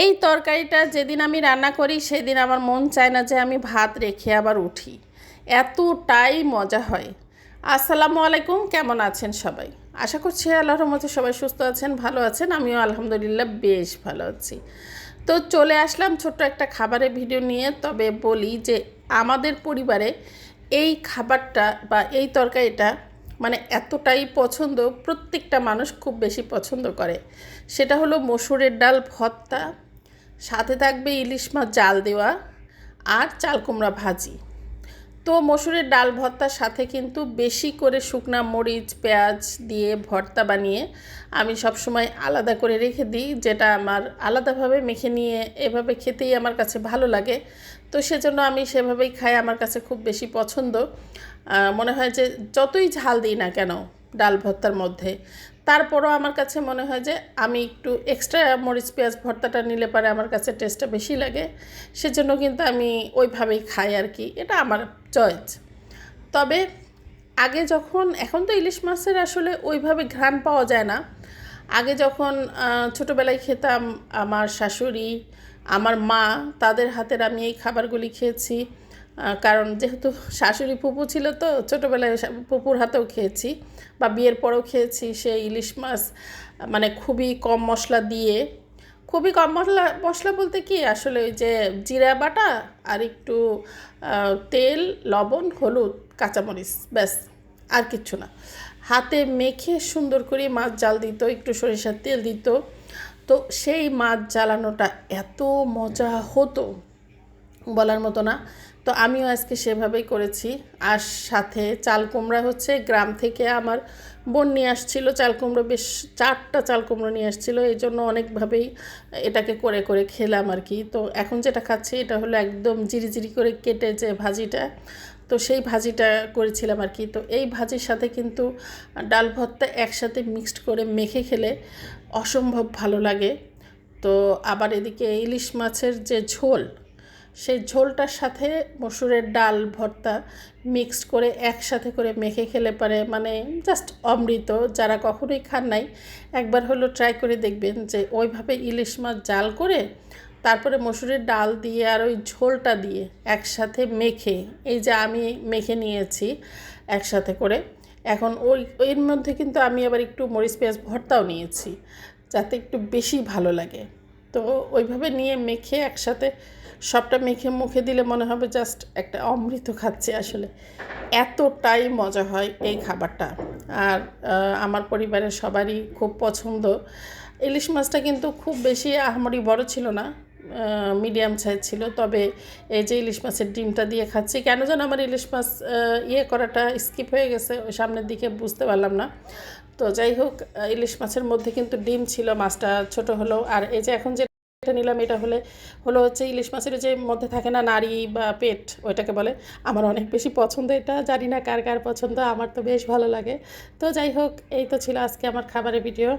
এই তরকারিটা যেদিন আমি রান্না করি, সেদিন আমার মন চায় না যে আমি ভাত রেখে আবার উঠি। এতটাই মজা হয়। আসসালামু আলাইকুম, কেমন আছেন সবাই? আশা করছি আল্লাহর মধ্যে সবাই সুস্থ আছেন, ভালো আছেন, আমিও আলহামদুলিল্লাহ বেশ ভালো আছি। তো চলে আসলাম ছোট্ট একটা খাবারের ভিডিও নিয়ে, তবে বলি যে আমাদের পরিবারে এই খাবারটা বা এই তরকারিটা মানে এতটাই পছন্দ, প্রত্যেকটা মানুষ খুব বেশি পছন্দ করে। সেটা হলো মসুরের ডাল ভর্তা সাথে থাকবে ইলিশ মাছ, জাল দেওয়া আর চাল কুমড়া ভাজি। তো মসুরের ডাল ভর্তার সাথে কিন্তু বেশি করে শুকনা মরিচ, পেঁয়াজ দিয়ে ভর্তা বানিয়ে আমি সবসময় আলাদা করে রেখে দিই, যেটা আমার আলাদাভাবে মেখে নিয়ে এভাবে খেতেই আমার কাছে ভালো লাগে। তো সেজন্য আমি সেভাবেই খাই, আমার কাছে খুব বেশি পছন্দ। মনে হয় যে যতই ঝাল দিই না কেন ডাল ভর্তার মধ্যে তারপরও আমার কাছে মনে হয় যে আমি একটু এক্সট্রা মরিচ, পেঁয়াজ ভর্তাটা নিলে পারে আমার কাছে টেস্টটা বেশি লাগে। সেজন্য কিন্তু আমি ওইভাবেই খাই আর কি। এটা আমার চয়েস তবে আগে যখন, এখন তো ইলিশ মাছের আসলে ওইভাবে ঘ্রাণ পাওয়া যায় না। আগে যখন ছোটোবেলায় খেতাম, আমার শাশুড়ি, আমার মা, তাদের হাতের আমি এই খাবারগুলি খেয়েছি। কারণ যেহেতু শাশুড়ি পুপু ছিল তো, ছোটোবেলায় সা- পুপুর হাতেও খেয়েছি বা বিয়ের পরেও খেয়েছি। সেই ইলিশ মাছ মানে খুবই কম মশলা দিয়ে, খুবই কম মশলা মশলা বলতে কি? আসলে ওই যে জিরা বাটা আর একটু তেল, লবণ, হলুদ, কাঁচামরিচ, ব্যাস, আর কিচ্ছু না। হাতে মেখে সুন্দর করে মাছ জাল দিত, একটু সরিষার তেল দিত। তো সেই মাছ জ্বালানোটা এত মজা হতো, বলার মতো না। তো আমিও আজকে সেভাবেই করেছি। আর সাথে চাল কুমড়া হচ্ছে, গ্রাম থেকে আমার বোন নিয়ে আসছিল চাল কুমড়ো বেশ চারটা চাল কুমড়ো নিয়ে আসছিল, এই জন্য অনেকভাবেই এটাকে করে করে খেলাম আর কি। তো এখন যেটা খাচ্ছি, এটা হলো একদম জিরি জিরি করে কেটে যে ভাজিটা, তো সেই ভাজিটা করেছিলাম আর কি। তো এই ভাজির সাথে কিন্তু ডাল ভর্তা একসাথে মিক্সড করে মেখে খেলে অসম্ভব ভালো লাগে। তো আবার এদিকে ইলিশ মাছের যে ঝোল সেই ঝোলটার সাথে মসুরের ডাল, ভর্তা মিক্সড করে একসাথে করে মেখে খেলে পারে। মানে জাস্ট অমৃত, যারা কখনোই খান নাই, একবার হলো ট্রাই করে দেখবেন যে ওইভাবে ইলিশ মাছ জাল করে তারপরে মসুরের ডাল দিয়ে আর ওই ঝোলটা দিয়ে একসাথে মেখে, এই যে আমি মেখে নিয়েছি একসাথে করে। এখন ওই, এর মধ্যে কিন্তু আমি আবার একটু মরিচ পেঁয়াজ, ভর্তাও নিয়েছি, যাতে একটু বেশি ভালো লাগে। তো ওইভাবে নিয়ে মেখে একসাথে সবটা মেখে মুখে দিলে মনে হবে জাস্ট একটা অমৃত খাচ্ছে আসলে। এতটাই মজা হয় এই খাবারটা। আর আমার পরিবারের সবারই খুব পছন্দ। ইলিশ মাছটা কিন্তু খুব বেশি আহামরি বড় ছিল না। মিডিয়াম সাইজ ছিল, তবে এই যে ইলিশ মাছের ডিমটা দিয়ে খাচ্ছি, কেন যেন আমার ইলিশ মাছ ইয়ে করাটা স্কিপ হয়ে গেছে, ওই সামনের দিকে বুঝতে পারলাম না। তো যাই হোক ইলিশ মাছের মধ্যে কিন্তু ডিম ছিল, মাছটা ছোট হলো আর এই যে এখন যে এটা নিলাম, এটা হলে, হলো হচ্ছে ইলিশ মাছের যে মধ্যে থাকে না নাড়ি বা পেট, ওইটাকে বলে, আমার অনেক বেশি পছন্দ এটা, জানি না কার কার পছন্দ, আমার তো বেশ ভালো লাগে। তো যাই হোক, এই তো ছিল আজকে আমার খাবারের ভিডিও